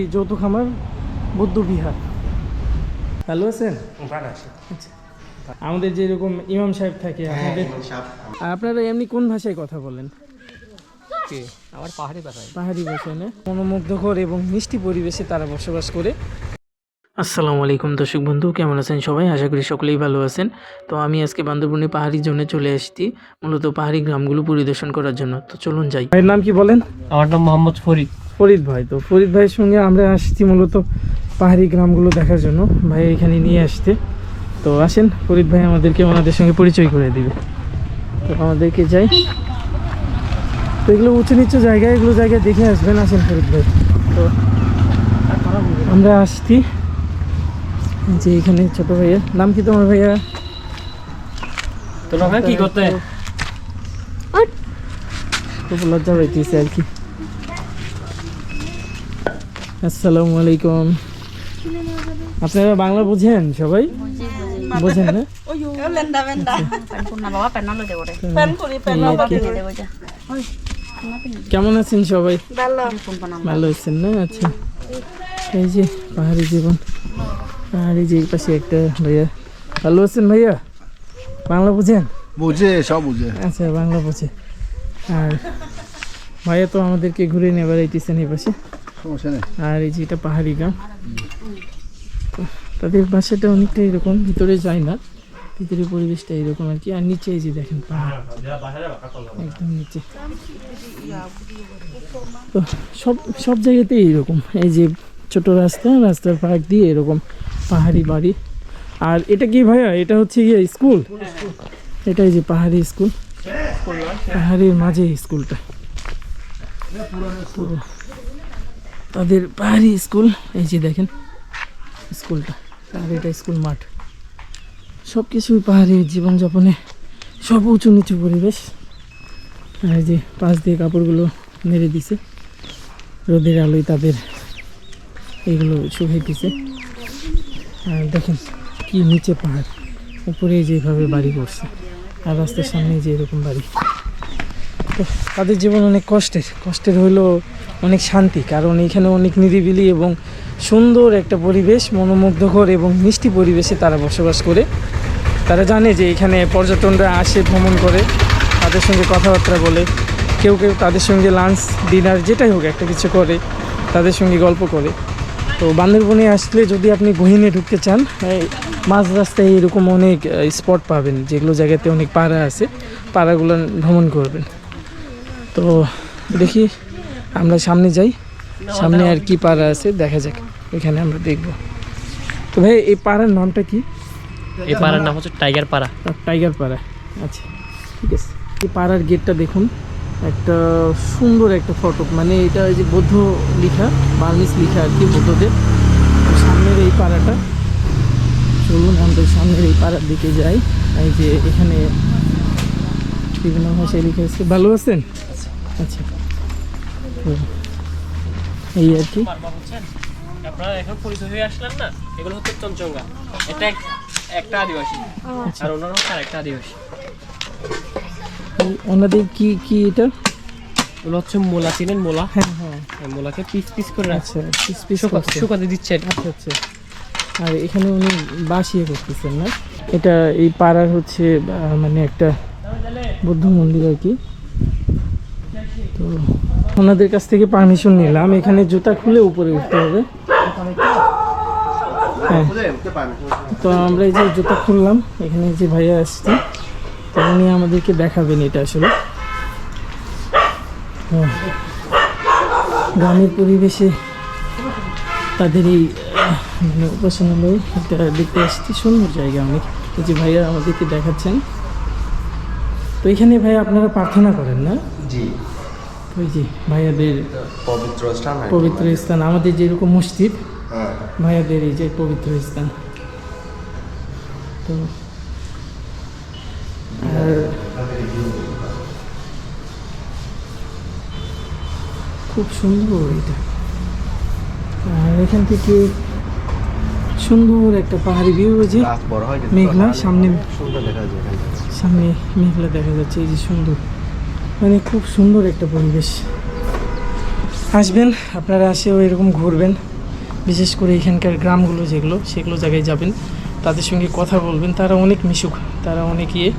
যৌথ খামার বৌদ্ধ বিহার। ভালো আছেন? আচ্ছা। আমাদের যেরকম ইমাম সাহেব থাকে আপনাদের? আর আপনারা এমনি কোন ভাষায় কথা বলেন? আমার পাহাড়ি ভাষায়। পাহাড়ি ভাষায় না? মনোমুগ্ধকর এবং মিষ্টি পরিবেশে তারা বসবাস করে। আসসালামু আলাইকুম দর্শক বন্ধু কেমন আছেন সবাই? আশা করি সকলেই ভালো আছেন। তো আমি আজকে বান্দরবনে পাহাড়ি জোনে চলে এসেছি মূলত পাহাড়ি গ্রামগুলো পরিদর্শন করার জন্য। তো চলুন যাই। ভাইয়ের নাম কি বলেন? আমার নাম মোহাম্মদ ফরিদ। ফরিদ ভাই। তো ফরিদ ভাইয়ের সঙ্গে আমরা আসছি মূলত পাহাড়ি গ্রামগুলো দেখার জন্য। ভাই এখানে নিয়ে আসতে। তো আসেন ফরিদ ভাই আমাদেরকে ওনাদের সঙ্গে পরিচয় করে দিবে। তো আমাদেরকে যাই। তো এগুলো উঁচু নিচু জায়গা এগুলো জায়গায় দেখে আসবেন। আসেন ফরিদ ভাই। তো আমরা আসছি। যে এখানে ছোট ভাইয়া। নাম কি তোমার ভাইয়া? তোমরা কি করতে? খুব লজ্জা পাইতেছে আর কি। আসসালামু আলাইকুম। আপনারা বাংলা বুঝেন সবাই? বোঝেন না? এই ini? কেমন আছেন সবাই. ভালো। আছেন না? আচ্ছা। এই যে পাহাড়ি জীবন। পাহাড়ি যে এই পাশে একটা ভাইয়া। ভালো আছেন ভাইয়া? বাংলা বুঝেন? বুঝে সব বুঝে। আচ্ছা বাংলা বুঝে। আর ভাইয়া তো আমাদেরকে ঘুরে নিয়ে বেড়াইতেছেন এই পাশে। সমস্যা নেই আর এই যে এটা পাহাড়ি গ্রাম তাদের বাসাটা অনেকটা এরকম, ভিতরে যায় না। ভিতরে পরিবেশটা এরকম আর কি। আর নিচে এই যে দেখেন পাহাড়। একদম নিচে। তো সব সব জায়গাতেই এরকম। এই যে ছোট রাস্তা, রাস্তার পাশ দিয়ে এরকম পাহাড়ি বাড়ি। আর এটা কি ভাইয়া? এটা হচ্ছে গিয়ে স্কুল? এটা এই যে পাহাড়ি স্কুল। পাহাড়ির মাঝে স্কুলটা। তো তাদের পাহাড়ি স্কুল, এই যে দেখেন, স্কুলটা এটা স্কুল মাঠ। সব কিছুই পাহাড়ি জীবনযাপনে, সব উঁচু নিচু পরিবেশ। আর যে পাশ দিয়ে কাপড়গুলো মেরে দিছে। রোদের আলোয় তাদের এগুলো শুকাইতেছে আর দেখেন কি নিচে পাহাড়, উপরে যেভাবে বাড়ি করছে, আর রাস্তার সামনে যে এরকম বাড়ি। তো তাদের জীবন অনেক কষ্টের। কষ্টের হইলেও অনেক শান্তি, কারণ এখানে অনেক নিরিবিলি এবং সুন্দর একটা পরিবেশ, মনোমুগ্ধকর এবং মিষ্টি পরিবেশে তারা বসবাস করে। তারা জানে যে এখানে পর্যটনরা আসে, ভ্রমণ করে, তাদের সঙ্গে কথাবার্তা বলে। কেউ কেউ তাদের সঙ্গে লাঞ্চ ডিনার যেটাই হোক একটা কিছু করে, তাদের সঙ্গে গল্প করে। তো বান্দরবনে আসলে যদি আপনি গহিনে ঢুকতে চান মাঝ রাস্তায় এরকম অনেক স্পট পাবেন, যেগুলো জায়গাতে অনেক পাড়া আছে। পাড়াগুলো ভ্রমণ করবেন। তো দেখি আমরা সামনে যাই। সামনে আর কি পাড়া আছে দেখা যাক। এখানে আমরা দেখব। তো ভাই এই পাড়ার নামটা কি? এই পাড়ার নাম হচ্ছে টাইগার পাড়া। টাইগার পাড়া। আচ্ছা ঠিক আছে। এই পাড়ার গেটটা দেখুন। একটা সুন্দর একটা ফটো। মানে এটা ওই যে বৌদ্ধ লিখা বার্মিস লিখা আর কি বৌদ্ধদের। সামনের এই পাড়াটা। চলুন আমাদের সামনের এই পাড়ার দিকে যাই। এই যে এখানে বিভিন্ন ভাষায় লিখে আছে। ভালো আছেন? আচ্ছা। এই আর কি। আপনারা এখন পরিচয় হয়ে আসলেন না? এগুলো হচ্ছে চঞ্চঙ্গা এটা একটা আদিবাসী। আর ওনারা হচ্ছে আরেকটা আদিবাসী। এই ওনাদের কি কি এটা? ওগুলো হচ্ছে মোলা চিনেন মোলা? হ্যাঁ হ্যাঁ। মোলাকে পিস পিস করে রাখছে। আচ্ছা পিস পিস শুকাতে দিচ্ছে এটা। আচ্ছা আচ্ছা। আর এখানে উনি বাঁশ ইয়ে করতেছেন না? এটা এই পাড়ার হচ্ছে মানে একটা বৌদ্ধ মন্দির আর কি। তো ওনাদের কাছ থেকে পারমিশন নিলাম। এখানে জুতা খুলে উপরে উঠতে হবে। হ্যাঁ। তো আমরা এই যে জুতা খুললাম, এখানে যে ভাইয়া আসছে, তো উনি আমাদেরকে দেখাবেন এটা আসলে। তো গ্রামের পরিবেশে তাদের এই মানে উপাসনালয়, এটা দেখতে আসছি, সুন্দর জায়গা অনেক। এই যে ভাইয়া আমাদেরকে দেখাচ্ছেন। তো এখানে ভাইয়া আপনারা প্রার্থনা করেন না? জি। ওই যে ভাইয়াদের পবিত্র স্থান পবিত্র। স্থান আমাদের যেরকম মসজিদ হ্যাঁ। ভাইয়াদের এই যে পবিত্র স্থান তো আর খুব সুন্দর এটা আর এখান থেকে সুন্দর একটা পাহাড়ি ভিউ মেঘনা পাহাড়ে সামনে। সামনে মেঘলা দেখা যাচ্ছে এই যে সুন্দর মানে খুব সুন্দর একটা পরিবেশ। আসবেন, আপনারা আসেও এরকম ঘুরবেন। বিশেষ করে এখানকার গ্রামগুলো যেগুলো, সেগুলো জায়গায় যাবেন। তাদের সঙ্গে কথা বলবেন। তারা অনেক মিশুক, তারা অনেক ইয়ে।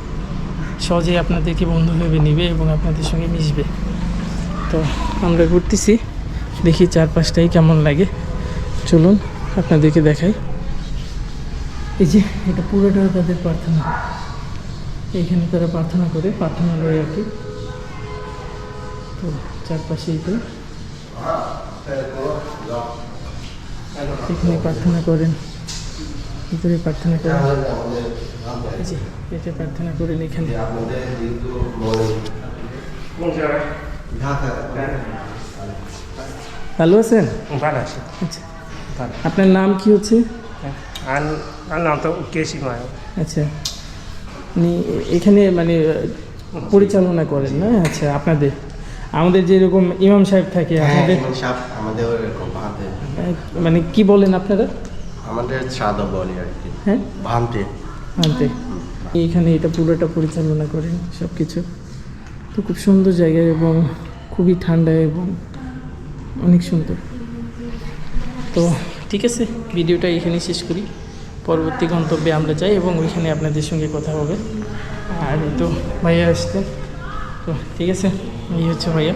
সহজে আপনাদেরকে বন্ধু ভেবে নেবে এবং আপনাদের সঙ্গে মিশবে। তো আমরা ঘুরতেছি, দেখি চারপাশটাই কেমন লাগে। চলুন, আপনাদেরকে দেখাই। এই যে, এটা পুরোটা তাদের প্রার্থনা। এইখানে তারা প্রার্থনা করে প্রার্থনালয় আর কি। চারপাশেই তো এখানে প্রার্থনা করেন ভিতরে প্রার্থনা করেন। এই যে এটা প্রার্থনা করেন এখানে। ভালো আছেন ভালো আছে। আচ্ছা। আপনার নাম কি হচ্ছে? আর আর নাম তো কেসি মায়। আচ্ছা। উনি এখানে মানে পরিচালনা করেন না? আচ্ছা আপনাদের। আমাদের যেরকম ইমাম সাহেব থাকে হ্যাঁ আমাদের ভান্তে। মানে কি বলেন আপনারা? আমাদের সাদা বলি আর কি। হ্যাঁ? ভান্তে। আনতে এইখানে এটা পুরোটা পরিচালনা করেন সব কিছু তো খুব সুন্দর জায়গা এবং খুবই ঠান্ডা এবং অনেক সুন্দর। তো ঠিক আছে ভিডিওটা এখানেই শেষ করি। পরবর্তী গন্তব্যে আমরা যাই এবং ওইখানে আপনাদের সঙ্গে কথা হবে। আর তো ভাইয়া আসতেন। তো ঠিক আছে এই হচ্ছে ভাইয়া।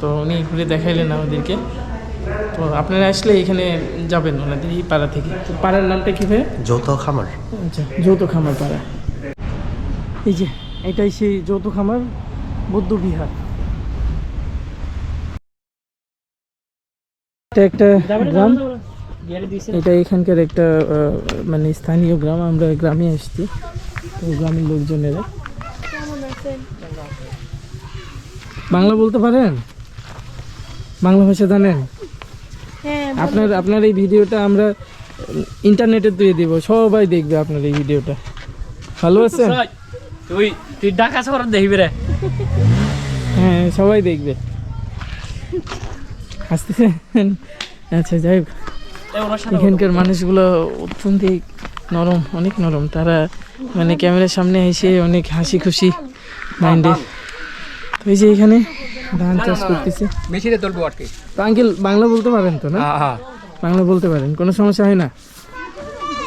তো উনি ঘুরে দেখাইলেন আমাদেরকে। তো আপনারা আসলে এখানে যাবেন ওনাদের এই পাড়া থেকে। তো পাড়ার নামটা কী ভাইয়া? যৌথ খামার। আচ্ছা যৌথ খামার পাড়া। এই যে এটাই সেই যৌথ খামার বৌদ্ধ বিহার। এটা একটা গ্রাম। এটা এখানকার একটা মানে স্থানীয় গ্রাম আমরা গ্রামে আসছি। তো গ্রামের লোকজনেরা। বাংলা বলতে পারেন? বাংলা ভাষা জানেন? আপনার আপনার এই ভিডিওটা আমরা ইন্টারনেটে দিয়ে দিব সবাই দেখবে আপনার এই ভিডিওটা। ভালো আছেন? তুই তুই ডাকা শহর দেখবি রে। হ্যাঁ সবাই দেখবে। আসতেছে? আচ্ছা যাই হোক। এখানকার মানুষগুলো অত্যন্তই নরম অনেক নরম। তারা মানে ক্যামেরার সামনে এসে অনেক হাসি খুশি। মাইন্ডে তো এই যে এখানে ধান চাষ করতেছে। মেশিনে তুলবো আর কি। তো আঙ্কেল বাংলা বলতে পারেন তো না? হ্যাঁ বাংলা বলতে পারেন কোনো সমস্যা হয় না?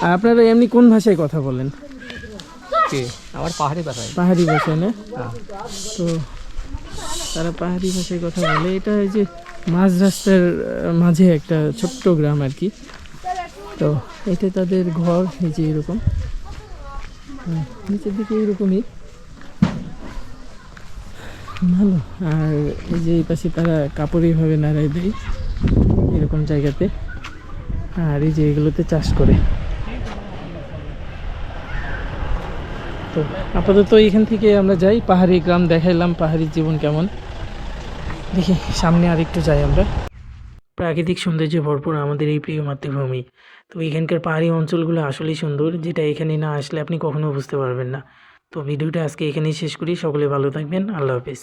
আর আপনারা এমনি কোন ভাষায় কথা বলেন? আমার পাহাড়ি বাসায় পাহাড়ি ভাষায় না? তো তারা পাহাড়ি ভাষায় কথা বলে। এটা এই যে মাঝ রাস্তার মাঝে একটা ছোট্ট গ্রাম আর কি। তো এটা তাদের ঘর এই যে এরকম। নিচের দিকে এরকমই। ভালো। আর এই যে এই পাশে তারা কাপড় এইভাবে নাড়াই দেয়, এরকম জায়গাতে। আর এই যে এগুলোতে চাষ করে। তো আপাতত এখান থেকে আমরা যাই, পাহাড়ি গ্রাম দেখাইলাম পাহাড়ি জীবন কেমন। দেখি, সামনে আর একটু যাই আমরা। প্রাকৃতিক সৌন্দর্যে ভরপুর আমাদের এই প্রিয় মাতৃভূমি। তো এখানকার পাহাড়ি অঞ্চলগুলো আসলেই সুন্দর, যেটা এখানে না আসলে আপনি কখনো বুঝতে পারবেন না। তো ভিডিওটা আজকে এখানেই শেষ করি। সকলে ভালো থাকবেন। আল্লাহ হাফিজ।